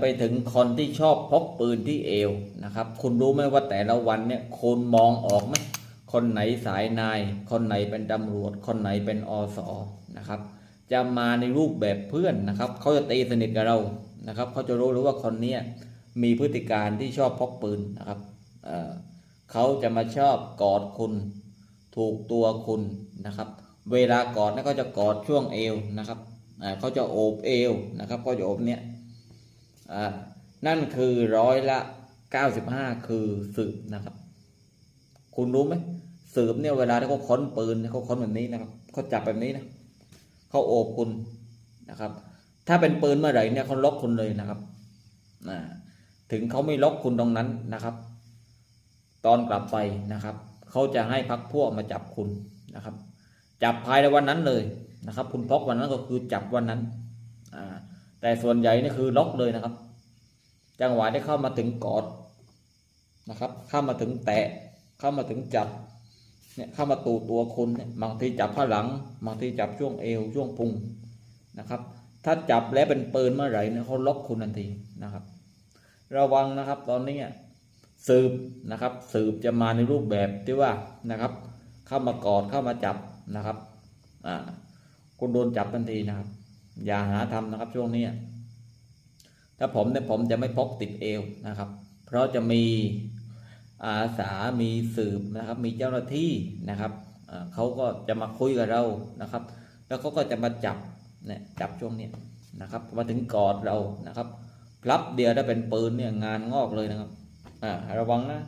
ไปถึงคนที่ชอบพกปืนที่เอวนะครับ คุณรู้ไหมว่าแต่ละวันเนี่ยคุณมองออกไหมคนไหนสายนาย คนไหนเป็นตำรวจ คนไหนเป็นอสอนะครับ จะมาในรูปแบบเพื่อนนะครับ เขาจะตีสนิทกับเรานะครับ เขาจะรู้หรือว่าคนเนี้ยมีพฤติการที่ชอบพกปืนนะครับเเขาจะมาชอบกอดคุณ ถูกตัวคุณนะครับ เวลากอดเนี่ยเขาจะกอดช่วงเอวนะครับเขาจะโอบเอวนะครับเขาจะโอบเนี่ย นั่นคือร้อยละเก้าสิบห้าคือสืบนะครับ คุณรู้ไหมสืบเนี่ยเวลาที่เขาค้นปืนเขาค้นแบบนี้นะครับเขาจับแบบนี้นะเขาโอบคุณนะครับ ถ้าเป็นปืนเมื่อไหร่เนี่ยเขาล็อกคุณเลยนะครับถึงเขาไม่ล็อกคุณตรงนั้นนะครับ ตอนกลับไปนะครับเขาจะให้พักพวกมาจับคุณนะครับ จับภายในวันนั้นเลยนะครับ คุณพกวันนั้นก็คือจับวันนั้น แต่ส่วนใหญ่นี่คือล็อกเลยนะครับ จังหวะที่เข้ามาถึงกอดนะครับ เข้ามาถึงแตะ เข้ามาถึงจับ เนี่ยเข้ามาตูตัวคุณเนี่ยบางทีจับข้างหลัง บางทีจับช่วงเอวช่วงพุงนะครับ ถ้าจับแล้วเป็นปืนเมื่อไหร่เนี่ยเขาล็อกคุณทันทีนะครับ ระวังนะครับตอนนี้สืบนะครับ สืบจะมาในรูปแบบที่ว่านะครับ เข้ามากอดเข้ามาจับนะครับ อ่าคุณโดนจับทันทีนะครับ อย่าหาทำนะครับช่วงนี้ถ้าผมเนี่ยผมจะไม่พกติดเอวนะครับ เพราะจะมีอาสา มีสืบนะครับ มีเจ้าหน้าที่นะครับเขาก็จะมาคุยกับเรานะครับ แล้วเขาก็จะมาจับเนี่ยจับช่วงนี้นะครับ มาถึงกอดเรานะครับพลับเดียวถ้าเป็นปืนเนี่ยงานงอกเลยนะครับอ่าระวังนะ